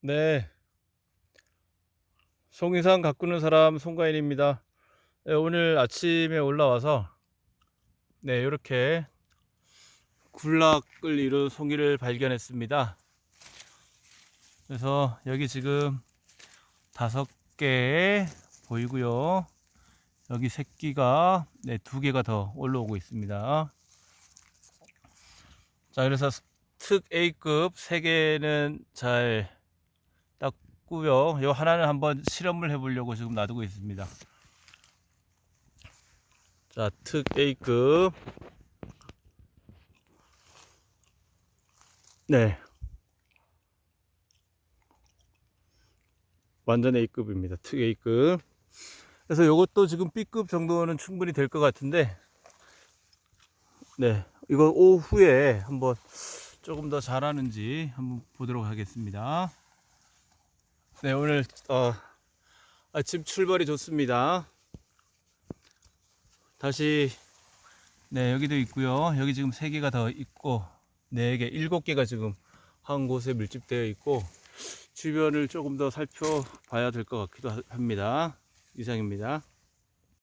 네. 송이산 가꾸는 사람 송가인입니다. 네, 오늘 아침에 올라와서 네, 이렇게 굴락을 이룬 송이를 발견했습니다. 그래서 여기 지금 다섯 개 보이고요. 여기 새끼가 네, 두 개가 더 올라오고 있습니다. 자, 그래서 특 A급 세 개는 잘 땄고요. 요 하나는 한번 실험을 해보려고 지금 놔두고 있습니다. 자, 특 A급. 네. 완전 A급입니다. 특 A급. 그래서 요것도 지금 B급 정도는 충분히 될 것 같은데, 네. 이거 오후에 한번 조금 더 잘하는지 한번 보도록 하겠습니다. 네, 오늘 어, 아침 출발이 좋습니다. 다시 네 여기도 있고요. 여기 지금 세 개가 더 있고 네 개, 일곱 개가 지금 한 곳에 밀집되어 있고 주변을 조금 더 살펴봐야 될 것 같기도 하- 합니다. 이상입니다.